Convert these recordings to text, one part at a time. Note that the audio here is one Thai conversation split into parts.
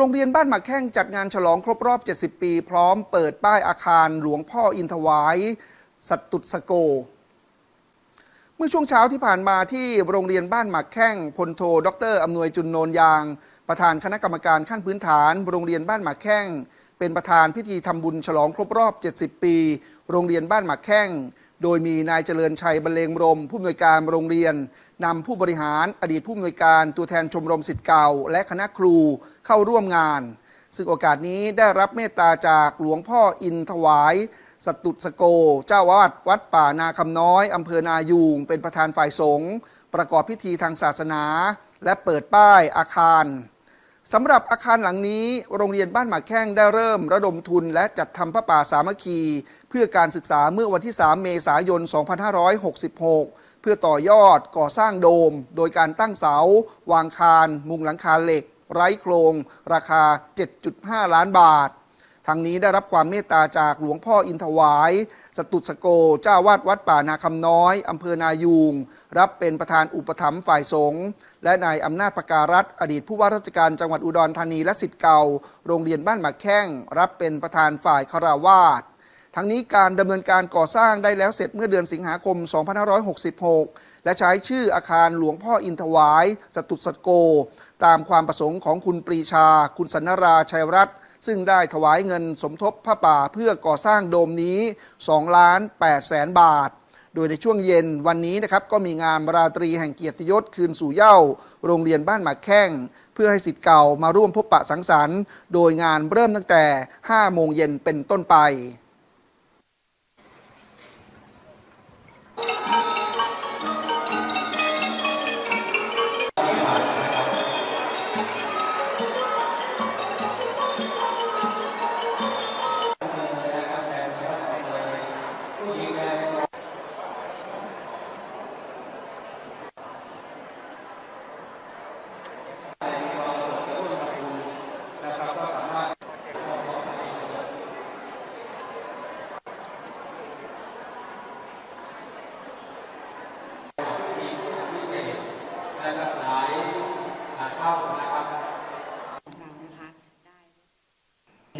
โรงเรียนบ้านหมากแข้งจัดงานฉลองครบรอบ 70 ปี พร้อมเปิดป้ายอาคารหลวงพ่ออินทวายสัตตุสโก เมื่อช่วงเช้าที่ผ่านมาที่โรงเรียนบ้านหมากแข้งพลโทดรอำนวยจุนโนนยาง ประธานคณะกรรมการขั้นพื้นฐาน โรงเรียนบ้านหมากแข้งเป็นประธานพิธีทำบุญฉลองครบรอบ 70 ปี โรงเรียนบ้านหมากแข้ง โดยมีนายเจริญชัยบรรเลงรม ผู้อำนวยการโรงเรียนนำผู้บริหารอดีตผู้อำนวยการตัวแทนชมรมสิทธิ์เก่า และคณะครูเข้าร่วมงาน ซึ่งโอกาสนี้ได้รับเมตตาจากหลวงพ่ออินถวาย สตุสโก เจ้าวาดวัดป่านาคำน้อยอำเภอนายูง เป็นประธานฝ่ายสงฆ์ประกอบพิธีทางศาสนา และเปิดป้ายอาคาร สำหรับอาคารหลังนี้ โรงเรียนบ้านหมากแข้งได้เริ่มระดมทุนและจัดทำพระป่าสามัคคี เพื่อการศึกษาเมื่อวันที่ 3 เมษายน 2566 เพื่อต่อยอดก่อสร้างโดม โดยการตั้งเสา วางคาน มุงหลังคาเหล็ก ไร้โครง ราคา 7.5 ล้านบาท ทางนี้ได้รับความเมตตาจากหลวงพ่ออินทวาย สตุสโก เจ้าวาดวัดป่านาคำน้อยอำเภอนายูง รับเป็นประธานอุปถัมภ์ฝ่ายสงฆ์และนายอำนาจประการัฐอดีตผู้ว่าราชการจังหวัดอุดรธานีและสิทธิ์เก่า โรงเรียนบ้านหมากแข้ง รับเป็นประธานฝ่ายคาราวาสทั้งนี้การดำเนินการก่อสร้างได้แล้วเสร็จเมื่อเดือนสิงหาคม 2566 และใช้ชื่ออาคารหลวงพ่ออินทวาย สตุสโก ตามความประสงค์ของคุณปรีชา คุณสันนราชัยรัตน์ ซึ่งได้ถวายเงินสมทบผ้าป่าเพื่อก่อสร้างโดมนี้2ล้าน8แสนบาท โดยในช่วงเย็นวันนี้นะครับก็มีงานราตรีแห่งเกียรติยศคืนสู่เย้า โรงเรียนบ้านหมากแข้ง เพื่อให้สิทธิ์เก่ามาร่วมพบปะสังสรรค์ โดยงานเริ่มตั้งแต่ 5 โมงเย็นเป็นต้นไป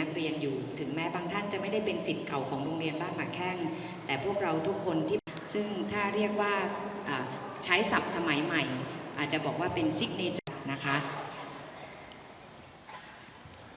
นักเรียนอยู่ ถึงแม้บางท่านจะไม่ได้เป็นสิทธิ์เก่าของโรงเรียนบ้านหมากแข้ง แต่พวกเราทุกคนที่ซึ่งถ้าเรียกว่าใช้ศัพท์สมัยใหม่ อาจจะบอกว่าเป็นซิกเนเจอร์นะคะ